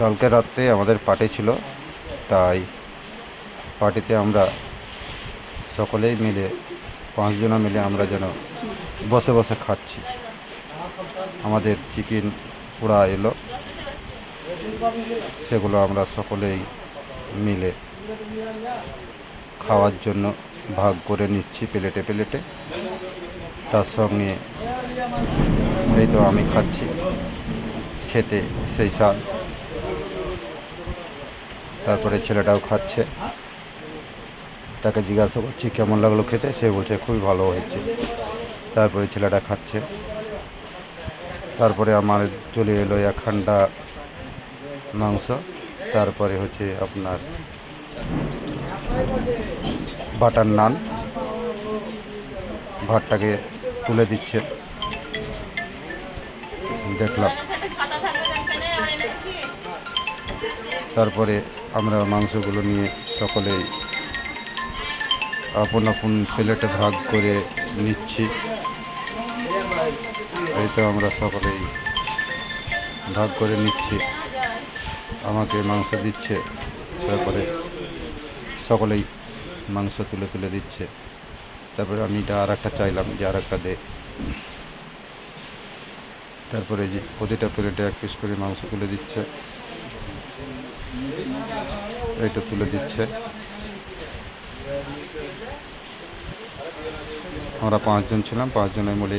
কালকে রাত্রে আমাদের পার্টি ছিল, তাই পার্টিতে আমরা সকলেই মিলে, পাঁচজনা মিলে আমরা যেন বসে বসে খাচ্ছি। আমাদের চিকেন পোড়া এলো, সেগুলো আমরা সকলেই মিলে খাওয়ার জন্য ভাগ করে নিচ্ছি প্লেটে প্লেটে। তার সঙ্গে এই তো আমি খাচ্ছি, খেতে সেই স্বাদ। তারপরে ছেলেটাও খাচ্ছে। তাকে জিজ্ঞাসা করছি, কেমন লাগল খেতে? সে বলছে, খুবই ভালো হয়েছে। তারপরে ছেলেটা খাচ্ছে। তারপরে আমার চলে এলো একখানটা মাংস। তারপরে হচ্ছে আপনার বাটার নান। ভাতটাকে তুলে দিচ্ছে। দেখলাম। তারপরে আমরা মাংসগুলো নিয়ে সকলেই আপন আপন প্লেটে ভাগ করে নিচ্ছি। এই তো আমরা সকলেই ভাগ করে নিচ্ছি। আমাকে মাংস দিচ্ছে, তারপরে সকলেই মাংস তুলে তুলে দিচ্ছে। তারপরে আমি এটা আর একটা চাইলাম যে আর একটা দে। তারপরে যে প্রতিটা প্লেটে এক পিস করে মাংস তুলে দিচ্ছে। এইটা তুলে দিচ্ছে। আমরা পাঁচজন ছিলাম পাঁচজনের মিলে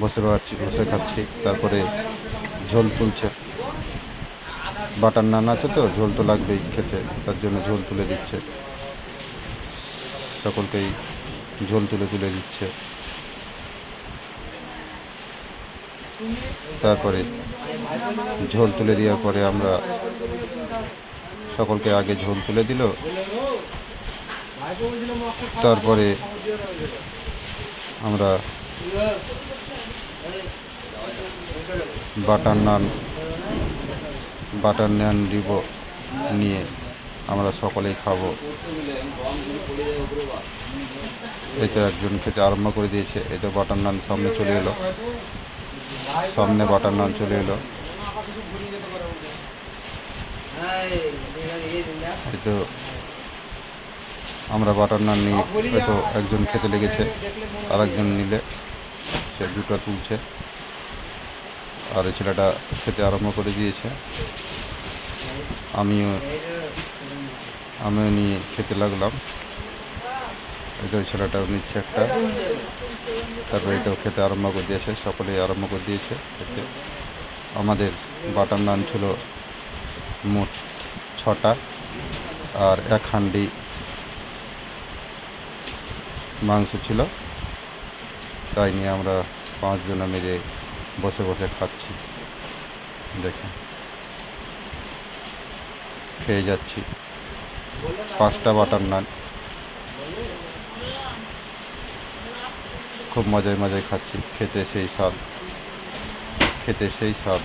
বসে খাচ্ছি বসে খাচ্ছি, তারপরে ঝোল তুলছে। বাটার নান আছে তো, ঝোল তো লাগবেই খেতে, তার জন্য ঝোল তুলে দিচ্ছে। সকলকেই ঝোল তুলে তুলে দিচ্ছে। তারপরে ঝোল তুলে দেওয়ার পরে আমরা সকলকে আগে ঝোল তুলে দিল। তারপরে আমরা বাটার নান বাটার নান দিব, নিয়ে আমরা সকলেই খাব। এই তো একজন খেতে আরম্ভ করে দিয়েছে। এই তো বাটার নান সামনে চলে এলো। সামনে বাটার নান চলে এলো। এই তো আমরা বাটার নান নিয়ে হয়তো একজন খেতে লেগেছে আর একজন নিলে সে দুটো তুলছে। আর এই ছেলেটা খেতে আরম্ভ করে দিয়েছে। আমিও আমিও নিয়ে খেতে লাগলাম। এই তো ওই ছেলেটাও নিচ্ছে একটা। তারপরে এটাও খেতে আরম্ভ করে দিয়েছে, সকলেই আরম্ভ করে দিয়েছে। আমাদের বাটার নান ছিল মোট ছটা আর এক হান্ডি মাংস ছিল। তাই নিয়ে আমরা পাঁচজনে মিলে বসে বসে খাচ্ছি। দেখেন। খেয়ে যাচ্ছি। পাঁচটা বাটার নান। খুব মজায় মজায় খাচ্ছি। খেতে সেই স্বাদ। খেতে সেই স্বাদ।